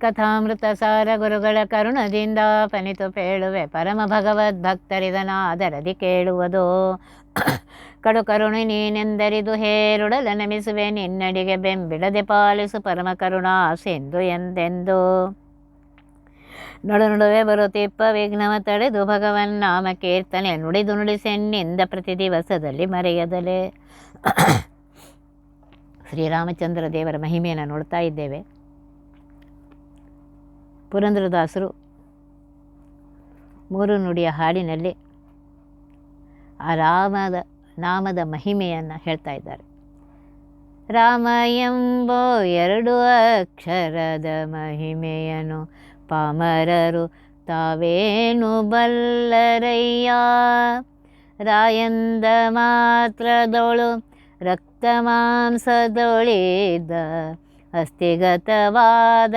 ಕಥಾಮೃತ ಸಾರ ಗುರುಗಳ ಕರುಣದಿಂದ ಪನಿತು ಪೇಳುವೆ. ಪರಮ ಭಗವದ್ ಭಗವದ್ಭಕ್ತರಿದನಾದರದಿ ಕೇಳುವುದು. ಕಡು ಕರುಣಿ ನೀನೆಂದರಿದು ಹೇರುಡಲ ನಮಿಸುವೆ. ನಿನ್ನಡಿಗೆ ಬೆಂಬಿಡದೆ ಪಾಲಿಸು ಪರಮ ಕರುಣಾ ಸಿಂಧು ಎಂದೆಂದು. ನಡು ನಡುವೆ ಬರುತ್ತಿಪ್ಪ ವಿಘ್ನವ ತಡೆದು ಭಗವನ್ ನಾಮ ಕೀರ್ತನೆ ನುಡಿದು ನುಡಿಸೆನ್ನಿಂದ ಪ್ರತಿ ದಿವಸದಲ್ಲಿ ಮರೆಯದಲೆ. ಶ್ರೀರಾಮಚಂದ್ರ ದೇವರ ಮಹಿಮೆಯನ್ನು ನೋಡ್ತಾ ಇದ್ದೇವೆ. ಪುರಂದರದಾಸರು ಮೂರು ನುಡಿಯ ಹಾಡಿನಲ್ಲಿ ಆ ರಾಮದ, ನಾಮದ ಮಹಿಮೆಯನ್ನು ಹೇಳ್ತಾ ಇದ್ದಾರೆ. ರಾಮ ಎಂಬೋ ಎರಡು ಅಕ್ಷರದ ಮಹಿಮೆಯನು, ಪಾಮರರು ತಾವೇನು ಬಲ್ಲರಯ್ಯ? ರಾಯಂದ ಮಾತ್ರದೊಳು ರಕ್ತ ಮಾಂಸದೊಳಿದ್ದ ಅಸ್ಥಿಗತವಾದ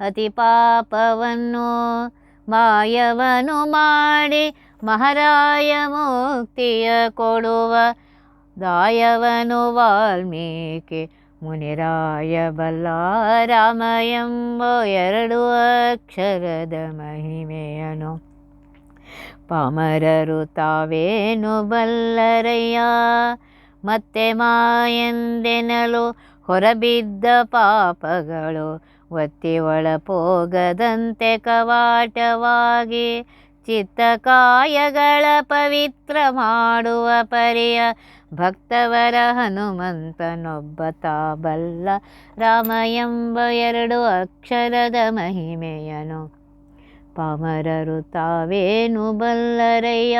ಅತಿ ಪಾಪವನ್ನು ಮಾಯವನು ಮಾಡಿ ಮಹಾರಾಯ ಮುಕ್ತಿಯ ಕೊಡುವ ದಾಯವನು ವಾಲ್ಮೀಕಿ ಮುನಿರಾಯ ಬಲ್ಲ ರಾಮ ಎಂಬ ಎರಡು ಅಕ್ಷರದ ಮಹಿಮೆಯನು. ಪಾಮರರು ತಾವೇನು ಬಲ್ಲರಯ್ಯ? ಮತ್ತೆ ಮಾಯಂದೆನಲು ಹೊರಬಿದ್ದ ಪಾಪಗಳು ಒತ್ತಿ ಒಳಪೋಗದಂತೆ ಕವಾಟವಾಗಿ ಚಿತ್ತಕಾಯಗಳ ಪವಿತ್ರ ಮಾಡುವ ಪರಿಯ ಭಕ್ತವರ ಹನುಮಂತನೊಬ್ಬ ತಾಬಲ್ಲ ರಾಮ ಎಂಬ ಎರಡು ಅಕ್ಷರದ ಮಹಿಮೆಯನು. ಪಾಮರರು ತಾವೇನು ಬಲ್ಲರಯ್ಯ?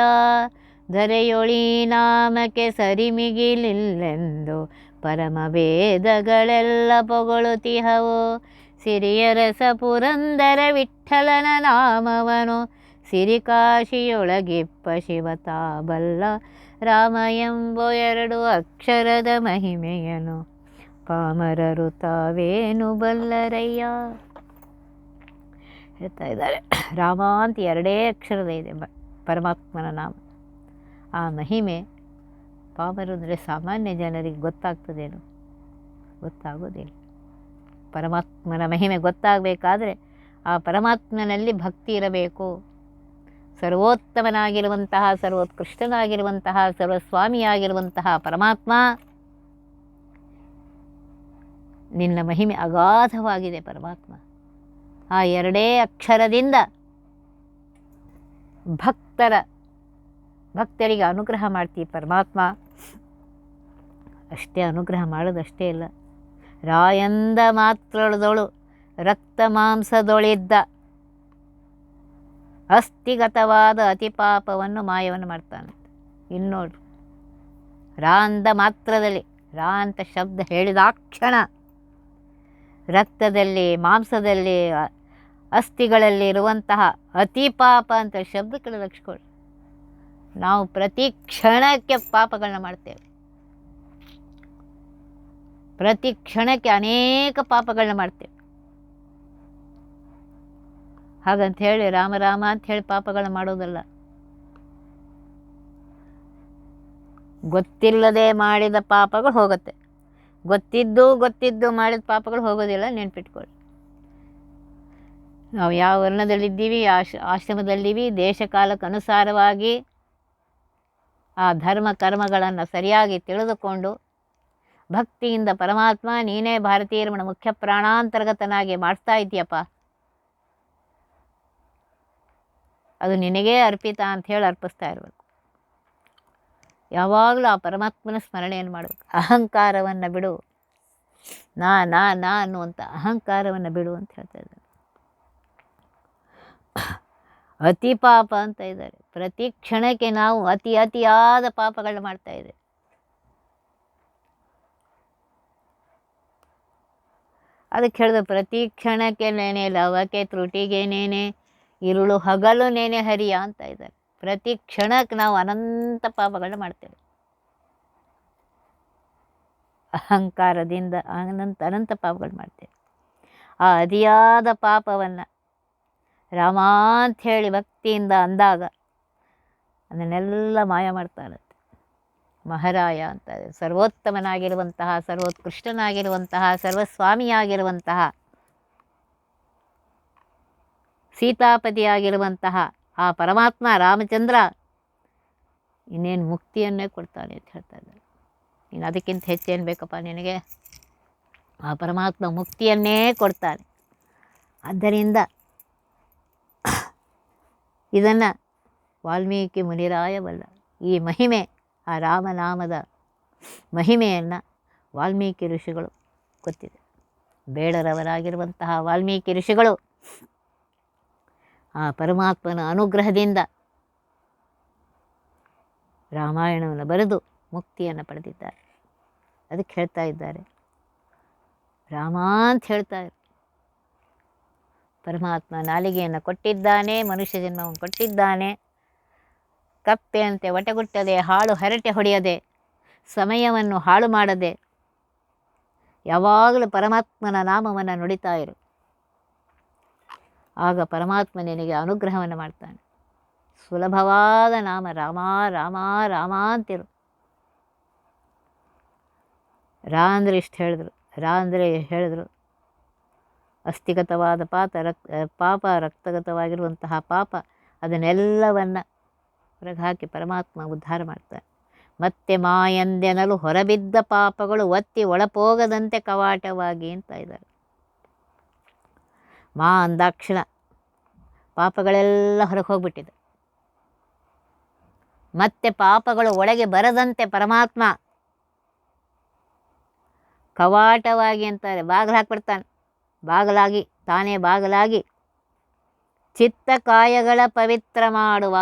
ಧರೆಯೊಳಿ ನಾಮಕ್ಕೆ ಸರಿಮಿಗಿಲಿಲ್ಲೆಂದು ಪರಮ ವೇದಗಳೆಲ್ಲ ಪೊಗಳುತಿಹವು. ಸಿರಿಯರಸ ಪುರಂದರ ವಿಠಲನ ನಾಮವನು. ಸಿರಿಕಾಶಿಯೊಳಗಿಪ್ಪ ಶಿವತಾಬಲ್ಲ ರಾಮ ಎಂಬ ಎರಡು ಅಕ್ಷರದ ಮಹಿಮೆಯನು. ಪಾಮರರು ತಾವೇನು ಬಲ್ಲರಯ್ಯ? ಹೇಳ್ತಾ ಇದ್ದಾರೆ. ರಾಮ ಅಂತ ಎರಡೇ ಅಕ್ಷರದ ಇದೆ ಪರಮಾತ್ಮನ ನಾಮ. ಆ ಮಹಿಮೆ ಪಾಮರು ಅಂದರೆ ಸಾಮಾನ್ಯ ಜನರಿಗೆ ಗೊತ್ತಾಗ್ತದೇನು? ಗೊತ್ತಾಗೋದಿಲ್ಲ. ಪರಮಾತ್ಮನ ಮಹಿಮೆ ಗೊತ್ತಾಗಬೇಕಾದ್ರೆ ಆ ಪರಮಾತ್ಮನಲ್ಲಿ ಭಕ್ತಿ ಇರಬೇಕು. ಸರ್ವೋತ್ತಮನಾಗಿರುವಂತಹ, ಸರ್ವೋತ್ಕೃಷ್ಟನಾಗಿರುವಂತಹ, ಸರ್ವಸ್ವಾಮಿಯಾಗಿರುವಂತಹ ಪರಮಾತ್ಮ ನಿನ್ನ ಮಹಿಮೆ ಅಗಾಧವಾಗಿದೆ ಪರಮಾತ್ಮ. ಆ ಎರಡೇ ಅಕ್ಷರದಿಂದ ಭಕ್ತರ, ಭಕ್ತರಿಗೆ ಅನುಗ್ರಹ ಮಾಡ್ತೀವಿ ಪರಮಾತ್ಮ. ಅಷ್ಟೇ ಅನುಗ್ರಹ ಮಾಡೋದಷ್ಟೇ ಇಲ್ಲ. ರಾಯಂದ ಮಾತ್ರದೊಳು ರಕ್ತ ಮಾಂಸದೊಳಿದ್ದ ಅಸ್ಥಿಗತವಾದ ಅತಿಪಾಪವನ್ನು ಮಾಯವನ್ನು ಮಾಡ್ತಾನೆ. ಇನ್ನೋಡು ರಾ ಅಂದ ಮಾತ್ರದಲ್ಲಿ ರಾ ಅಂತ ಶಬ್ದ ಹೇಳಿದಾಕ್ಷಣ ರಕ್ತದಲ್ಲಿ, ಮಾಂಸದಲ್ಲಿ, ಅಸ್ಥಿಗಳಲ್ಲಿ ಇರುವಂತಹ ಅತಿಪಾಪ ಅಂತ ಶಬ್ದಕ್ಕೆ ಲಕ್ಷಿಕೊಳ್ಳಿ ನಾವು ಪ್ರತಿ ಕ್ಷಣಕ್ಕೆ ಪಾಪಗಳನ್ನ ಮಾಡ್ತೇವೆ. ಪ್ರತಿ ಕ್ಷಣಕ್ಕೆ ಅನೇಕ ಪಾಪಗಳನ್ನ ಮಾಡ್ತೇವೆ. ಹಾಗಂತ ಹೇಳಿ ರಾಮ ರಾಮ ಅಂತ ಹೇಳಿ ಪಾಪಗಳನ್ನ ಮಾಡೋದಲ್ಲ. ಗೊತ್ತಿಲ್ಲದೆ ಮಾಡಿದ ಪಾಪಗಳು ಹೋಗುತ್ತೆ. ಗೊತ್ತಿದ್ದು ಗೊತ್ತಿದ್ದು ಮಾಡಿದ ಪಾಪಗಳು ಹೋಗೋದಿಲ್ಲ, ನೆನ್ಪಿಟ್ಕೊಳ್ಳಿ. ನಾವು ಯಾವ ವರ್ಣದಲ್ಲಿದ್ದೀವಿ ಆಶ್, ಆಶ್ರಮದಲ್ಲಿವಿ, ದೇಶ ಕಾಲಕ್ಕೆ ಅನುಸಾರವಾಗಿ ಆ ಧರ್ಮ ಕರ್ಮಗಳನ್ನು ಸರಿಯಾಗಿ ತಿಳಿದುಕೊಂಡು ಭಕ್ತಿಯಿಂದ ಪರಮಾತ್ಮ ನೀನೇ ಭಾರತೀಯರ ಮನ ಮುಖ್ಯ ಪ್ರಾಣಾಂತರ್ಗತನಾಗಿ ಮಾಡ್ತಾ ಇದೆಯಪ್ಪ ಅದು ನಿನಗೇ ಅರ್ಪಿತ ಅಂತ ಹೇಳಿ ಅರ್ಪಿಸ್ತಾ ಇರಬೇಕು. ಯಾವಾಗಲೂ ಆ ಪರಮಾತ್ಮನ ಸ್ಮರಣೆಯನ್ನು ಮಾಡಬೇಕು. ಅಹಂಕಾರವನ್ನು ಬಿಡು. ನಾ ನಾ ನಾ ಅನ್ನುವಂಥ ಅಹಂಕಾರವನ್ನು ಬಿಡು ಅಂತ ಹೇಳ್ತಾ ಇದ್ದಾರೆ. ಅತಿ ಪಾಪ ಅಂತ ಇದ್ದಾರೆ. ಪ್ರತಿ ಕ್ಷಣಕ್ಕೆ ನಾವು ಅತಿ ಅತಿಯಾದ ಪಾಪಗಳನ್ನ ಮಾಡ್ತಾ ಇದ್ದೇವೆ. ಅದಕ್ಕೆ ಹೇಳಿದ ಪ್ರತಿ ಕ್ಷಣಕ್ಕೆ ನೇನೆ, ಲವಕ್ಕೆ ತ್ರುಟಿಗೆ ನೇನೆ, ಇರುಳು ಹಗಲು ನೇನೆ ಹರಿಯ ಅಂತ ಇದ್ದಾರೆ ಪ್ರತಿ ಕ್ಷಣಕ್ಕೆ ನಾವು ಅನಂತ ಪಾಪಗಳನ್ನ ಮಾಡ್ತೇವೆ. ಅಹಂಕಾರದಿಂದ ಅನಂತ ಅನಂತ ಪಾಪಗಳು ಮಾಡ್ತೇವೆ. ಆ ಅತಿಯಾದ ಪಾಪವನ್ನು ರಾಮ ಅಂತ ಹೇಳಿ ಭಕ್ತಿಯಿಂದ ಅಂದಾಗ ಅದನ್ನೆಲ್ಲ ಮಾಯ ಮಾಡ್ತಾ ಇರುತ್ತೆ ಮಹಾರಾಯ ಅಂತ. ಸರ್ವೋತ್ತಮನಾಗಿರುವಂತಹ, ಸರ್ವೋತ್ಕೃಷ್ಟನಾಗಿರುವಂತಹ, ಸರ್ವಸ್ವಾಮಿಯಾಗಿರುವಂತಹ, ಸೀತಾಪತಿಯಾಗಿರುವಂತಹ ಆ ಪರಮಾತ್ಮ ರಾಮಚಂದ್ರ ಇನ್ನೇನು ಮುಕ್ತಿಯನ್ನೇ ಕೊಡ್ತಾನೆ ಅಂತ ಹೇಳ್ತಾ ಇದ್ದಾರೆ. ಇನ್ನು ಅದಕ್ಕಿಂತ ಹೆಚ್ಚೇನು ಬೇಕಪ್ಪ? ನಿನಗೆ ಆ ಪರಮಾತ್ಮ ಮುಕ್ತಿಯನ್ನೇ ಕೊಡ್ತಾನೆ. ಆದ್ದರಿಂದ ಇದನ್ನು ವಾಲ್ಮೀಕಿ ಮುನಿರಾಯವಲ್ಲ, ಈ ಮಹಿಮೆ ಆ ರಾಮನಾಮದ ಮಹಿಮೆಯನ್ನು ವಾಲ್ಮೀಕಿ ಋಷಿಗಳು ಗೊತ್ತಿದೆ. ಬೇಡರವರಾಗಿರುವಂತಹ ವಾಲ್ಮೀಕಿ ಋಷಿಗಳು ಆ ಪರಮಾತ್ಮನ ಅನುಗ್ರಹದಿಂದ ರಾಮಾಯಣವನ್ನು ಬರೆದು ಮುಕ್ತಿಯನ್ನು ಪಡೆದಿದ್ದಾರೆ. ಅದಕ್ಕೆ ಹೇಳ್ತಾ ಇದ್ದಾರೆ. ರಾಮ ಅಂತ ಹೇಳ್ತಾ ಪರಮಾತ್ಮ ನಾಲಿಗೆಯನ್ನು ಕೊಟ್ಟಿದ್ದಾನೆ, ಮನುಷ್ಯ ಜನ್ಮವನ್ನು ಕೊಟ್ಟಿದ್ದಾನೆ. ಕಪ್ಪೆಯಂತೆ ಒಟಗುಟ್ಟದೆ, ಹಾಳು ಹರಟೆ ಹೊಡೆಯದೆ, ಸಮಯವನ್ನು ಹಾಳು ಮಾಡದೆ, ಯಾವಾಗಲೂ ಪರಮಾತ್ಮನ ನಾಮವನ್ನು ನುಡಿತಾ ಇರು. ಆಗ ಪರಮಾತ್ಮ ನಿನಗೆ ಅನುಗ್ರಹವನ್ನು ಮಾಡ್ತಾನೆ. ಸುಲಭವಾದ ನಾಮ, ರಾಮ ರಾಮ ರಾಮ ಅಂತಿರು. ರಾ ಅಂದರೆ ಇಷ್ಟು ಹೇಳಿದ್ರು, ರಾ ಅಂದರೆ ಹೇಳಿದ್ರು. ಅಸ್ಥಿಗತವಾದ ಪಾತ ರಕ್ ಪಾಪ ರಕ್ತಗತವಾಗಿರುವಂತಹ ಪಾಪ, ಅದನ್ನೆಲ್ಲವನ್ನು ಹೊರಗೆ ಹಾಕಿ ಪರಮಾತ್ಮ ಉದ್ಧಾರ ಮಾಡ್ತಾನೆ ಮತ್ತೆ ಮಾಯಂದೆನಲು ಹೊರಬಿದ್ದ ಪಾಪಗಳು ಒತ್ತಿ ಒಳಪೋಗದಂತೆ ಕವಾಟವಾಗಿ ಅಂತ ಇದ್ದಾರೆ. ಮಾ ಅಂದಾಕ್ಷಣ. ಪಾಪಗಳೆಲ್ಲ ಹೊರಗೆ ಹೋಗ್ಬಿಟ್ಟಿದೆ. ಮತ್ತೆ ಪಾಪಗಳು ಒಳಗೆ ಬರದಂತೆ ಪರಮಾತ್ಮ ಕವಾಟವಾಗಿ ಅಂತಾರೆ ಬಾಗಿಲು ಹಾಕ್ಬಿಡ್ತಾನೆ. ಬಾಗಲಾಗಿ, ತಾನೇ ಬಾಗಲಾಗಿ. ಚಿತ್ತ ಕಾಯಗಳ ಪವಿತ್ರ ಮಾಡುವ.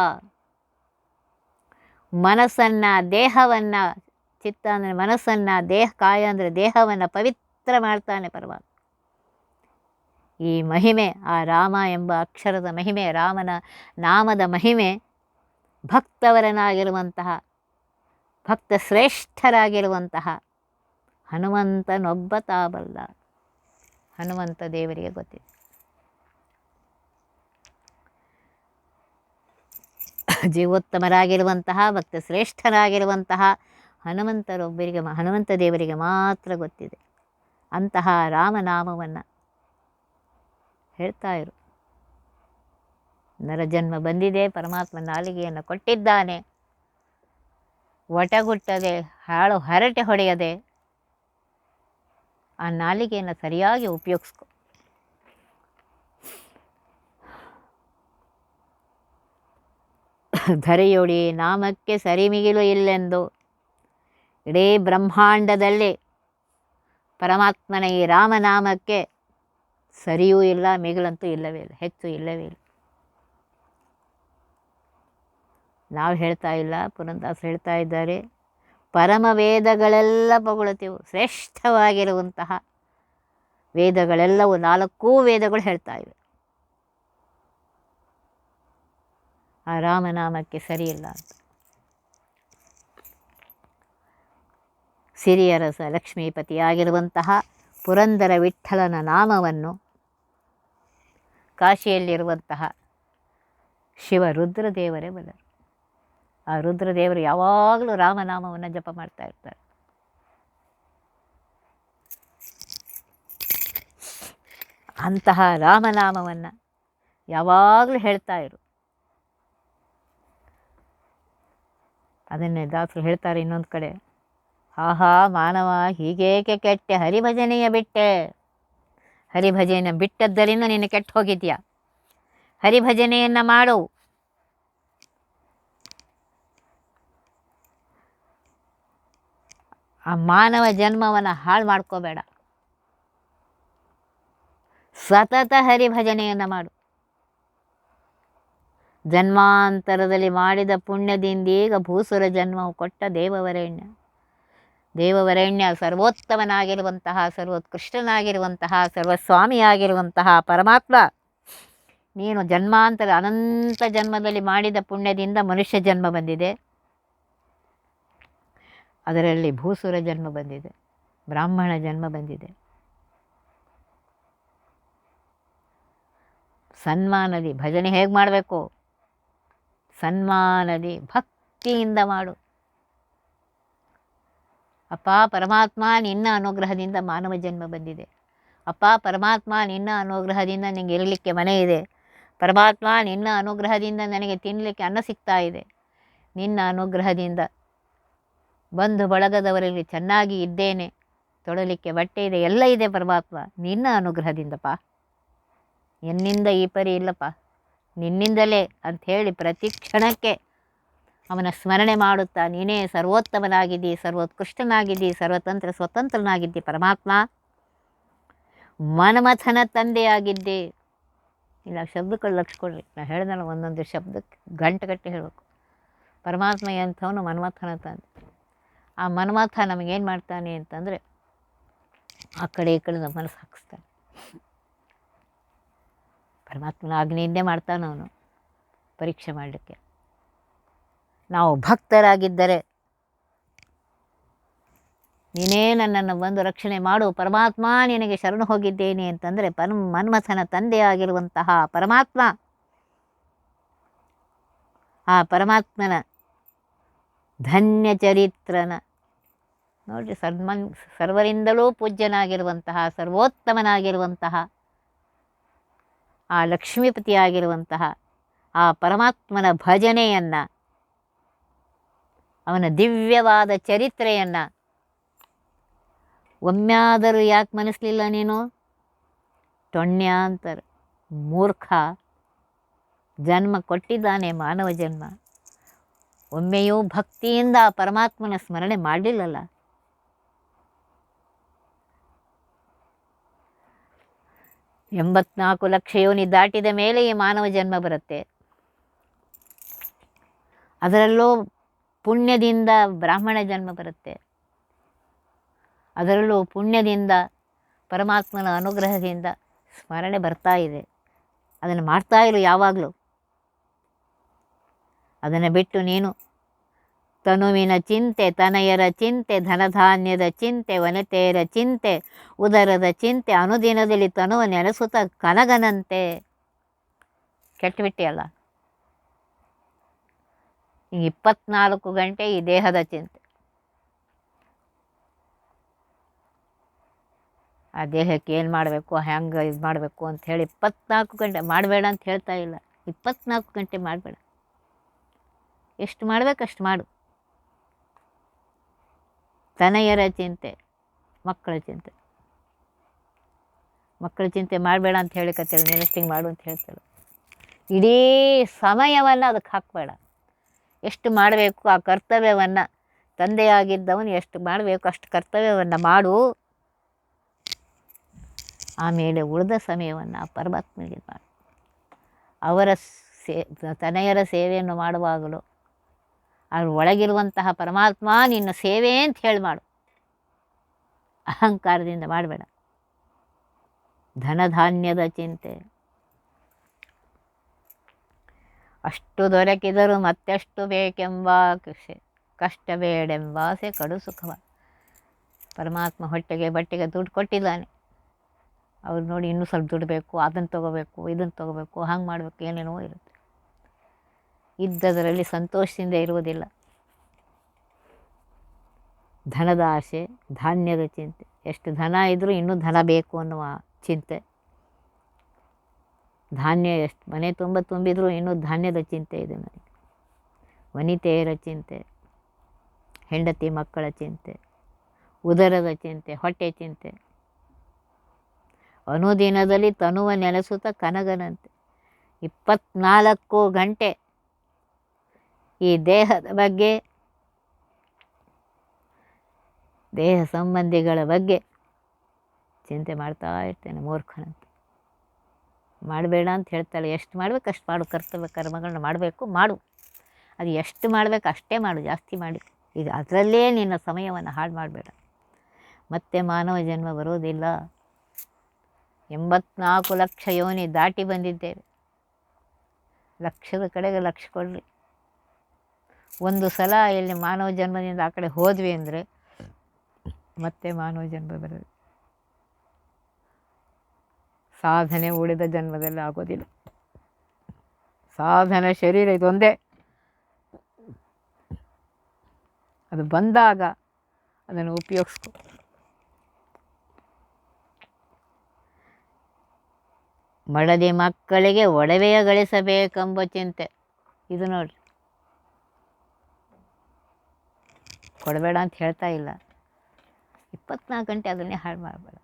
ಮನಸ್ಸನ್ನು, ದೇಹವನ್ನು ಚಿತ್ತ ಅಂದರೆ ಮನಸ್ಸನ್ನು, ದೇಹ, ಕಾಯ ಅಂದರೆ ದೇಹವನ್ನು ಪವಿತ್ರ ಮಾಡ್ತಾನೆ ಪರಮಾತ್ಮ ಈ ಮಹಿಮೆ, ಆ ರಾಮ ಎಂಬ ಅಕ್ಷರದ ಮಹಿಮೆ, ರಾಮನ ನಾಮದ ಮಹಿಮೆ ಭಕ್ತವರನಾಗಿರುವಂತಹ ಭಕ್ತ ಶ್ರೇಷ್ಠರಾಗಿರುವಂತಹ ಹನುಮಂತನೊಬ್ಬ ತಾಬಲ್ಲ ಹನುಮಂತ ದೇವರಿಗೆ ಗೊತ್ತಿದೆ. ಜೀವೋತ್ತಮರಾಗಿರುವಂತಹ ಭಕ್ತ ಶ್ರೇಷ್ಠರಾಗಿರುವಂತಹ ಹನುಮಂತರೊಬ್ಬರಿಗೆ ಹನುಮಂತ ದೇವರಿಗೆ ಮಾತ್ರ ಗೊತ್ತಿದೆ. ಅಂತಹ ರಾಮನಾಮವನ್ನು ಹೇಳ್ತಾ ಇರು. ನರಜನ್ಮ ಬಂದಿದೆ, ಪರಮಾತ್ಮ ನಾಲಿಗೆಯನ್ನು ಕೊಟ್ಟಿದ್ದಾನೆ. ಒಟಗುಟ್ಟದೆ, ಹಾಳು ಹರಟೆ ಹೊಡೆಯದೆ ಆ ನಾಲಿಗೆಯನ್ನು ಸರಿಯಾಗಿ ಉಪಯೋಗಿಸ್ಕೊ. ಧರೆಯೊಡಿ ನಾಮಕ್ಕೆ ಸರಿಮಿಗಿಲು ಇಲ್ಲೆಂದು. ಇಡೀ ಬ್ರಹ್ಮಾಂಡದಲ್ಲಿ ಪರಮಾತ್ಮನ ಈ ರಾಮನಾಮಕ್ಕೆ ಸರಿಯೂ ಇಲ್ಲ, ಮಿಗಿಲಂತೂ ಇಲ್ಲವೇ ಇಲ್ಲ, ಹೆಚ್ಚು ಇಲ್ಲವೇ ಇಲ್ಲ. ನಾವು ಹೇಳ್ತಾ ಇಲ್ಲ, ಪುರಂದಾಸ್ ಹೇಳ್ತಾ ಇದ್ದಾರೆ ಪರಮ ವೇದಗಳೆಲ್ಲ ಹೊಗಳುತ್ತೆವು ಶ್ರೇಷ್ಠವಾಗಿರುವಂತಹ ವೇದಗಳೆಲ್ಲವೂ ನಾಲ್ಕೂ ವೇದಗಳು ಹೇಳ್ತಾ ಇವೆ. ಆ ರಾಮನಾಮಕ್ಕೆ ಸರಿಯಿಲ್ಲ ಅಂತ. ಸಿರಿಯರಸ ಲಕ್ಷ್ಮೀಪತಿಯಾಗಿರುವಂತಹ ಪುರಂದರ ವಿಠ್ಠಲನ ನಾಮವನ್ನು ಕಾಶಿಯಲ್ಲಿರುವಂತಹ ಶಿವ ರುದ್ರದೇವರೇ ಬಲ್ಲರು. ಆ ರುದ್ರದೇವರು ಯಾವಾಗಲೂ ರಾಮನಾಮವನ್ನು ಜಪ ಮಾಡ್ತಾ ಇರ್ತಾರೆ. ಅಂತಹ ರಾಮನಾಮವನ್ನು ಯಾವಾಗಲೂ ಹೇಳ್ತಾ ಇರು. ಅದನ್ನೇ ದಾಸರು ಹೇಳ್ತಾರೆ ಇನ್ನೊಂದು ಕಡೆ. ಆಹಾ, ಮಾನವ, ಹೀಗೇಕೆ ಕೆಟ್ಟೆ ಹರಿಭಜನೆಯ ಬಿಟ್ಟೆ? ಹರಿಭಜನೆ ಬಿಟ್ಟದ್ದರಿಂದ ನೀನು ಕೆಟ್ಟು ಹೋಗಿದ್ಯಾ ಹರಿಭಜನೆಯನ್ನು ಮಾಡು. ಆ ಮಾನವ ಜನ್ಮವನ್ನು ಹಾಳು ಮಾಡ್ಕೋಬೇಡ. ಸತತ ಹರಿಭಜನೆಯನ್ನು ಮಾಡು. ಜನ್ಮಾಂತರದಲ್ಲಿ ಮಾಡಿದ ಪುಣ್ಯದಿಂದೀಗ ಭೂಸುರ ಜನ್ಮವು ಕೊಟ್ಟ ದೇವವರೆಣ್ಯ. ದೇವವರೆಣ್ಯ ಸರ್ವೋತ್ತಮನಾಗಿರುವಂತಹ, ಸರ್ವೋತ್ಕೃಷ್ಟನಾಗಿರುವಂತಹ, ಸರ್ವಸ್ವಾಮಿಯಾಗಿರುವಂತಹ ಪರಮಾತ್ಮ. ನೀನು ಜನ್ಮಾಂತರ, ಅನಂತ ಜನ್ಮದಲ್ಲಿ ಮಾಡಿದ ಪುಣ್ಯದಿಂದ ಮನುಷ್ಯ ಜನ್ಮ ಬಂದಿದೆ. ಅದರಲ್ಲಿ ಭೂಸುರ ಜನ್ಮ ಬಂದಿದೆ, ಬ್ರಾಹ್ಮಣ ಜನ್ಮ ಬಂದಿದೆ. ಸನ್ಮಾನದಿ ಭಜನೆ ಹೇಗೆ ಮಾಡಬೇಕು? ಸನ್ಮಾನದಿ ಭಕ್ತಿಯಿಂದ ಮಾಡು. ಅಪ್ಪ ಪರಮಾತ್ಮ ನಿನ್ನ ಅನುಗ್ರಹದಿಂದ ಮಾನವ ಜನ್ಮ ಬಂದಿದೆ. ಅಪ್ಪ ಪರಮಾತ್ಮ ನಿನ್ನ ಅನುಗ್ರಹದಿಂದ ನಿಂಗೆ ಇರಲಿಕ್ಕೆ ಮನೆ ಇದೆ. ಪರಮಾತ್ಮ ನಿನ್ನ ಅನುಗ್ರಹದಿಂದ ನನಗೆ ತಿನ್ನಲಿಕ್ಕೆ ಅನ್ನ ಸಿಗ್ತಾ ಇದೆ. ನಿನ್ನ ಅನುಗ್ರಹದಿಂದ ಬಂಧು ಬಳಗದವರಲ್ಲಿ ಚೆನ್ನಾಗಿ ಇದ್ದೇನೆ. ತೊಡಲಿಕ್ಕೆ ಬಟ್ಟೆ ಇದೆ, ಎಲ್ಲ ಇದೆ ಪರಮಾತ್ಮ. ನಿನ್ನ ಅನುಗ್ರಹದಿಂದಪ್ಪ. ಎನ್ನಿಂದ ಈ ಪರಿ ಇಲ್ಲಪ್ಪ. ನಿನ್ನಿಂದಲೇ ಅಂಥೇಳಿ ಪ್ರತಿ ಕ್ಷಣಕ್ಕೆ ಅವನ ಸ್ಮರಣೆ ಮಾಡುತ್ತಾ, ನೀನೇ ಸರ್ವೋತ್ತಮನಾಗಿದ್ದಿ, ಸರ್ವೋತ್ಕೃಷ್ಟನಾಗಿದ್ದಿ, ಸರ್ವತಂತ್ರ, ಸ್ವತಂತ್ರನಾಗಿದ್ದಿ, ಪರಮಾತ್ಮ. ಮನಮಥನ ತಂದೆಯಾಗಿದ್ದೆ. ಇಲ್ಲ, ಶಬ್ದಗಳು ಲಕ್ಷ ನಾನು ಹೇಳ್ದಲ್ಲ ಒಂದೊಂದು ಶಬ್ದಕ್ಕೆ ಗಂಟೆಗಟ್ಟೆ ಹೇಳಬೇಕು. ಪರಮಾತ್ಮ ಎಂಥವನು ಮನ್ಮಥನ ತಂದೆ. ಆ ಮನ್ಮಥ ನಮಗೇನು ಮಾಡ್ತಾನೆ ಅಂತಂದರೆ ಆ ಕಡೆ ಈ ಕಡೆ ನಮ್ಮ ಮನಸ್ಸು ಹಾಕಿಸ್ತಾನೆ ಪರಮಾತ್ಮನ ಆಜ್ಞೆಯಿಂದೇ ಮಾಡ್ತಾನೆ ಅವನು ಪರೀಕ್ಷೆ ಮಾಡಲಿಕ್ಕೆ. ನಾವು ಭಕ್ತರಾಗಿದ್ದರೆ ನೀನೇ ನನ್ನನ್ನು ಬಂದು ರಕ್ಷಣೆ ಮಾಡು, ಪರಮಾತ್ಮ ನಿನಗೆ ಶರಣು ಹೋಗಿದ್ದೇನೆ ಅಂತಂದರೆ ಪರಮ ಮನ್ಮಥನ ತಂದೆಯಾಗಿರುವಂತಹ ಪರಮಾತ್ಮ, ಆ ಪರಮಾತ್ಮನ ಧನ್ಯ ಚರಿತ್ರನ ನೋಡಿ ಸನ್ಮನ್ ಸರ್ವರಿಂದಲೂ ಪೂಜ್ಯನಾಗಿರುವಂತಹ, ಸರ್ವೋತ್ತಮನಾಗಿರುವಂತಹ ಆ ಲಕ್ಷ್ಮೀಪತಿಯಾಗಿರುವಂತಹ ಆ ಪರಮಾತ್ಮನ ಭಜನೆಯನ್ನು, ಅವನ ದಿವ್ಯವಾದ ಚರಿತ್ರೆಯನ್ನು ಒಮ್ಮಾದರೂ ಯಾಕೆ ಮನಸ್ಲಿಲ್ಲ ನೀನು? ಟೊಣ್ಯ ಅಂತಾರೆ ಮೂರ್ಖ, ಜನ್ಮ ಕೊಟ್ಟಿದ್ದಾನೆ ಮಾನವ ಜನ್ಮ. ಒಮ್ಮೆಯೂ ಭಕ್ತಿಯಿಂದ ಪರಮಾತ್ಮನ ಸ್ಮರಣೆ ಮಾಡಲಿಲ್ಲಲ್ಲ. ಎಂಬತ್ನಾಲ್ಕು ಲಕ್ಷ ಯೋನಿ ದಾಟಿದ ಮೇಲೆ ಈ ಮಾನವ ಜನ್ಮ ಬರುತ್ತೆ. ಅದರಲ್ಲೂ ಪುಣ್ಯದಿಂದ ಬ್ರಾಹ್ಮಣ ಜನ್ಮ ಬರುತ್ತೆ. ಅದರಲ್ಲೂ ಪುಣ್ಯದಿಂದ ಪರಮಾತ್ಮನ ಅನುಗ್ರಹದಿಂದ ಸ್ಮರಣೆ ಬರ್ತಾ ಇದೆ. ಅದನ್ನು ಮಾಡ್ತಾ ಇರು ಯಾವಾಗಲೂ. ಅದನ್ನು ಬಿಟ್ಟು ನೀನು ತನುವಿನ ಚಿಂತೆ, ತನಯರ ಚಿಂತೆ, ಧನಧಾನ್ಯದ ಚಿಂತೆ, ವನತೆಯರ ಚಿಂತೆ, ಉದರದ ಚಿಂತೆ, ಅನುದಿನದಲ್ಲಿ ತನುವ ನೆನೆಸುತ್ತ ಕನಗನಂತೆ. ಕೆಟ್ಟಬಿಟ್ಟಿಯಲ್ಲ? ಇಪ್ಪತ್ನಾಲ್ಕು ಗಂಟೆ ಈ ದೇಹದ ಚಿಂತೆ. ಆ ದೇಹಕ್ಕೆ ಏನು ಮಾಡಬೇಕು ಹೆಂಗೆ ಇದು ಮಾಡಬೇಕು ಅಂತ ಹೇಳಿ ಇಪ್ಪತ್ನಾಲ್ಕು ಗಂಟೆ, ಮಾಡಬೇಡ ಅಂತ ಹೇಳ್ತಾ ಇಲ್ಲ. ಇಪ್ಪತ್ನಾಲ್ಕು ಗಂಟೆ ಮಾಡಬೇಡ. ಎಷ್ಟು ಮಾಡಬೇಕು ಅಷ್ಟು ಮಾಡು. ತನಯರ ಚಿಂತೆ, ಮಕ್ಕಳ ಚಿಂತೆ. ಮಕ್ಕಳ ಚಿಂತೆ ಮಾಡಬೇಡ ಅಂತ ಹೇಳಿಕತ್ತೇಳಿ ನೆನೆಸ್ಟಿಂಗ್ ಮಾಡು ಅಂತ ಹೇಳ್ತಾರೆ ಇಡೀ ಸಮಯವನ್ನು ಅದಕ್ಕೆ ಹಾಕಬೇಡ. ಎಷ್ಟು ಮಾಡಬೇಕು ಆ ಕರ್ತವ್ಯವನ್ನು, ತಂದೆಯಾಗಿದ್ದವನು ಎಷ್ಟು ಮಾಡಬೇಕು ಅಷ್ಟು ಕರ್ತವ್ಯವನ್ನು ಮಾಡು. ಆಮೇಲೆ ಉಳಿದ ಸಮಯವನ್ನು ಆ ಪರಮಾತ್ಮನಿಗೆ ಮಾಡು. ಅವರ ಸೇ, ತನೆಯರ ಸೇವೆಯನ್ನು ಮಾಡುವಾಗಲೂ ಅದ್ರ ಒಳಗಿರುವಂತಹ ಪರಮಾತ್ಮ ನಿನ್ನ ಸೇವೆ ಅಂತ ಹೇಳಿ ಮಾಡು. ಅಹಂಕಾರದಿಂದ ಮಾಡಬೇಡ. ಧನಧಾನ್ಯದ ಚಿಂತೆ. ಅಷ್ಟು ದೊರಕಿದರೂ ಮತ್ತೆಷ್ಟು ಬೇಕೆಂಬ ಕೃಷಿ ಕಷ್ಟ ಬೇಡೆಂಬಾಸೆ ಕಡು ಸುಖವ. ಪರಮಾತ್ಮ ಹೊಟ್ಟೆಗೆ ಬಟ್ಟೆಗೆ ದುಡ್ಡು ಕೊಟ್ಟಿದ್ದಾನೆ. ಅವ್ರು ನೋಡಿ ಇನ್ನೂ ಸ್ವಲ್ಪ ದುಡ್ಡು ಬೇಕು, ಅದನ್ನು ತೊಗೋಬೇಕು, ಇದನ್ನು ತೊಗೋಬೇಕು, ಹಂಗೆ ಮಾಡಬೇಕು, ಏನೇನೋ ಇರುತ್ತೆ. ಇದ್ದದರಲ್ಲಿ ಸಂತೋಷದಿಂದ ಇರುವುದಿಲ್ಲ. ಧನದ ಆಸೆ, ಧಾನ್ಯದ ಚಿಂತೆ. ಎಷ್ಟು ಧನ ಇದ್ದರೂ ಇನ್ನೂ ಧನ ಬೇಕು ಅನ್ನುವ ಚಿಂತೆ. ಧಾನ್ಯ ಎಷ್ಟು, ಮನೆ ತುಂಬ ತುಂಬಿದರೂ ಇನ್ನೂ ಧಾನ್ಯದ ಚಿಂತೆ ಇದೆ ನನಗೆ ವನಿತೆಯರ ಚಿಂತೆ, ಹೆಂಡತಿ ಮಕ್ಕಳ ಚಿಂತೆ, ಉದರದ ಚಿಂತೆ, ಹೊಟ್ಟೆ ಚಿಂತೆ. ಅನುದಿನದಲ್ಲಿ ತನುವ ನೆಲೆಸುತ್ತ ಕನಗನಂತೆ. ಇಪ್ಪತ್ನಾಲ್ಕು ಗಂಟೆ ಈ ದೇಹದ ಬಗ್ಗೆ, ದೇಹ ಸಂಬಂಧಿಗಳ ಬಗ್ಗೆ ಚಿಂತೆ ಮಾಡ್ತಾ ಇರ್ತೇನೆ ಮೂರ್ಖನಂತ. ಮಾಡಬೇಡ ಅಂತ ಹೇಳ್ತಾಳೆ. ಎಷ್ಟು ಮಾಡ್ಬೇಕು ಅಷ್ಟು ಮಾಡು. ಕರ್ತವ್ಯ ಕರ್ಮಗಳನ್ನ ಮಾಡಬೇಕು, ಮಾಡು. ಅದು ಎಷ್ಟು ಮಾಡಬೇಕು ಅಷ್ಟೇ ಮಾಡು. ಜಾಸ್ತಿ ಮಾಡಿ. ಈಗ ಅದರಲ್ಲೇ ನಿನ್ನ ಸಮಯವನ್ನು ಹಾಳು ಮಾಡಬೇಡ. ಮತ್ತೆ ಮಾನವ ಜನ್ಮ ಬರೋದಿಲ್ಲ. ಎಂಬತ್ನಾಲ್ಕು ಲಕ್ಷ ಯೋನಿ ದಾಟಿ ಬಂದಿದ್ದೇವೆ. ಲಕ್ಷದ ಕಡೆಗೆ ಲಕ್ಷ ಕೊಡ್ರಿ. ಒಂದು ಸಲ ಇಲ್ಲಿ ಮಾನವ ಜನ್ಮದಿಂದ ಆ ಕಡೆ ಹೋದ್ವಿ ಅಂದರೆ ಮತ್ತೆ ಮಾನವ ಜನ್ಮ ಬರೋದು. ಸಾಧನೆ ಉಳಿದ ಜನ್ಮದಲ್ಲಿ ಆಗೋದಿಲ್ಲ. ಸಾಧನ ಶರೀರ ಇದೊಂದೇ. ಅದು ಬಂದಾಗ ಅದನ್ನು ಉಪಯೋಗಿಸ್ಕೊ. ಮಡದಿ ಮಕ್ಕಳಿಗೆ ಒಡವೆಯ ಗಳಿಸಬೇಕೆಂಬ ಚಿಂತೆ. ಇದು ನೋಡ್ರಿ ಕೊಡಬೇಡ ಅಂತ ಹೇಳ್ತಾ ಇಲ್ಲ. ಇಪ್ಪತ್ನಾಲ್ಕು ಗಂಟೆ ಅದನ್ನೇ ಹಾಳು ಮಾಡಬೇಡ.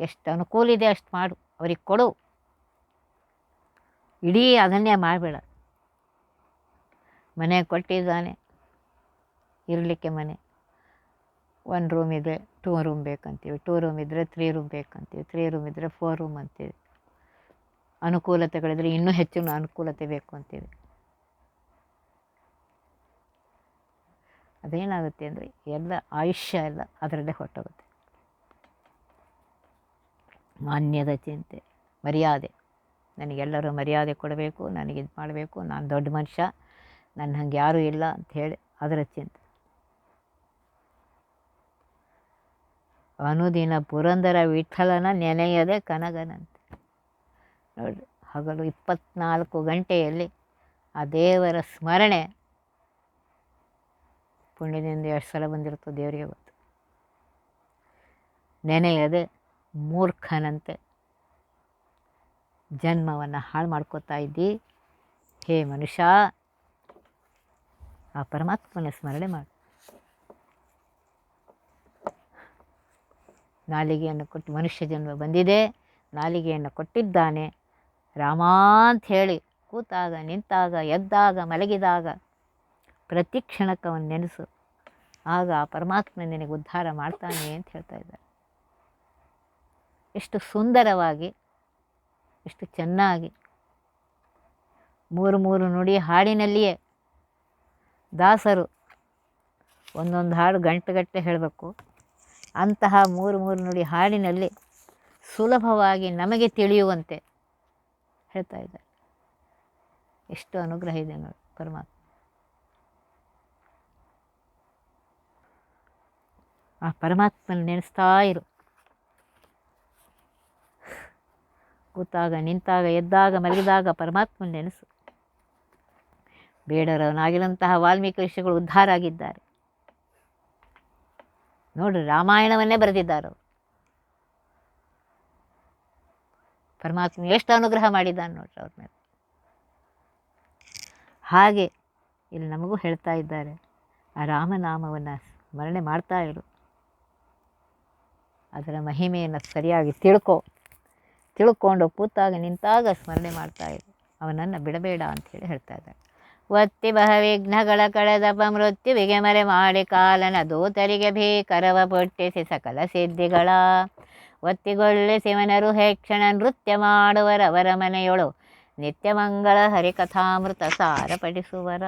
ಎಷ್ಟು ಅನುಕೂಲ ಇದೆ ಅಷ್ಟು ಮಾಡು. ಅವ್ರಿಗೆ ಕೊಡು. ಇಡೀ ಅದನ್ನೇ ಮಾಡಬೇಡ. ಮನೆ ಕೊಟ್ಟಿದ್ದಾನೆ. ಇರಲಿಕ್ಕೆ ಮನೆ. ಒನ್ ರೂಮ್ ಇದೆ ಟೂ ರೂಮ್ ಬೇಕಂತೀವಿ. ಟೂ ರೂಮ್ ಇದ್ದರೆ ತ್ರೀ ರೂಮ್ ಬೇಕಂತೀವಿ. ತ್ರೀ ರೂಮ್ ಇದ್ದರೆ ಫೋರ್ ರೂಮ್ ಅಂತೀವಿ. ಅನುಕೂಲತೆಗಳಿದ್ರೆ ಇನ್ನೂ ಹೆಚ್ಚಿನ ಅನುಕೂಲತೆ ಬೇಕು ಅಂತೀವಿ. ಅದೇನಾಗುತ್ತೆ ಅಂದರೆ ಎಲ್ಲ ಆಯುಷ್ಯ ಎಲ್ಲ ಅದರಲ್ಲೇ ಹೊರಟೋಗುತ್ತೆ. ಮಾನ್ಯದ ಚಿಂತೆ, ಮರ್ಯಾದೆ. ನನಗೆಲ್ಲರೂ ಮರ್ಯಾದೆ ಕೊಡಬೇಕು, ನನಗೆ ಇದು ಮಾಡಬೇಕು, ನಾನು ದೊಡ್ಡ ಮನುಷ್ಯ, ನನ್ನ ಹಂಗೆ ಯಾರೂ ಇಲ್ಲ ಅಂತ ಹೇಳಿ ಅದರ ಚಿಂತೆ. ಅನುದಿನ ಪುರಂದರ ವಿಠಲನ ನೆನೆಯದೆ ಕನಗನಂತೆ. ನೋಡಿರಿ, ಹಗಲು ಇಪ್ಪತ್ನಾಲ್ಕು ಗಂಟೆಯಲ್ಲಿ ಆ ದೇವರ ಸ್ಮರಣೆ ಪುಣ್ಯದಿಂದ ಎಷ್ಟು ಸಲ ಬಂದಿರುತ್ತೋ ದೇವರಿಗೆ ಗೊತ್ತು. ನೆನೆಯದೆ ಮೂರ್ಖನಂತೆ ಜನ್ಮವನ್ನು ಹಾಳು ಮಾಡ್ಕೋತಾ ಇದ್ದಿ. ಹೇ ಮನುಷ್ಯ, ಆ ಪರಮಾತ್ಮನ ಸ್ಮರಣೆ ಮಾಡು. ನಾಲಿಗೆಯನ್ನು ಕೊಟ್ಟು ಮನುಷ್ಯ ಜನ್ಮ ಬಂದಿದೆ, ನಾಲಿಗೆಯನ್ನು ಕೊಟ್ಟಿದ್ದಾನೆ. ರಾಮ ಅಂತ ಹೇಳಿ ಕೂತಾಗ ನಿಂತಾಗ ಎದ್ದಾಗ ಮಲಗಿದಾಗ ಪ್ರತಿ ಕ್ಷಣಕ್ಕೆ ಅವನು ನೆನೆಸು. ಆಗ ಪರಮಾತ್ಮ ನಿನಗೆ ಉದ್ಧಾರ ಮಾಡ್ತಾನೆ ಅಂತ ಹೇಳ್ತಾ ಇದ್ದಾರೆ. ಎಷ್ಟು ಸುಂದರವಾಗಿ, ಎಷ್ಟು ಚೆನ್ನಾಗಿ ಮೂರು ಮೂರು ನುಡಿ ಹಾಡಿನಲ್ಲಿಯೇ ದಾಸರು ಒಂದೊಂದು ಹಾಡು ಗಂಟೆಗಟ್ಟಲೆ ಹೇಳಬೇಕು. ಅಂತಹ ಮೂರು ಮೂರು ನುಡಿ ಹಾಡಿನಲ್ಲಿ ಸುಲಭವಾಗಿ ನಮಗೆ ತಿಳಿಯುವಂತೆ ಹೇಳ್ತಾ ಇದ್ದಾರೆ. ಎಷ್ಟು ಅನುಗ್ರಹ ಇದೆ ನೋಡಿ ಪರಮಾತ್ಮ. ಆ ಪರಮಾತ್ಮನ ನೆನೆಸ್ತಾ ಇರು. ಕೂತಾಗ, ನಿಂತಾಗ, ಎದ್ದಾಗ, ಮಲಗಿದಾಗ ಪರಮಾತ್ಮನ ನೆನೆಸು. ಬೇಡರವನಾಗಿರುವಂತಹ ವಾಲ್ಮೀಕಿ ಋಷಿಗಳು ಉದ್ಧಾರ ಆಗಿದ್ದಾರೆ. ನೋಡ್ರಿ, ರಾಮಾಯಣವನ್ನೇ ಬರೆದಿದ್ದಾರೆ ಅವರು. ಪರಮಾತ್ಮ ಎಷ್ಟು ಅನುಗ್ರಹ ಮಾಡಿದ್ದಾನೆ ನೋಡ್ರಿ ಅವ್ರ ಮೇಲೆ. ಹಾಗೆ ಇಲ್ಲಿ ನಮಗೂ ಹೇಳ್ತಾ ಇದ್ದಾರೆ, ಆ ರಾಮನಾಮವನ್ನು ಸ್ಮರಣೆ ಮಾಡ್ತಾ ಇರು. ಅದರ ಮಹಿಮೆಯನ್ನು ಸರಿಯಾಗಿ ತಿಳ್ಕೊ, ತಿಳ್ಕೊಂಡು ಕೂತಾಗ ನಿಂತಾಗ ಸ್ಮರಣೆ ಮಾಡ್ತಾ ಇದ್ದ ಅವನನ್ನು ಬಿಡಬೇಡ ಅಂಥೇಳಿ ಹೇಳ್ತಾ ಇದ್ದಾನೆ. ಒತ್ತಿ ಬಹ ವಿಘ್ನಗಳ ಕಳೆದಪ ಮೃತ್ಯುವಿಗೆ ಮರೆ ಮಾಡಿ ಕಾಲನ ದೂತರಿಗೆ ಭೀಕರವ ಪೊಟ್ಟಿಸಿ ಸಕಲ ಸಿದ್ಧಿಗಳ. ಒತ್ತಿಗೊಳ್ಳಿ ಶಿವನರು ಹೇಕ್ಷಣ ನೃತ್ಯ ಮಾಡುವರವರ ಮನೆಯೊಳು ನಿತ್ಯ ಮಂಗಳ ಹರಿಕಥಾಮೃತ ಸಾರ ಪಡಿಸುವರ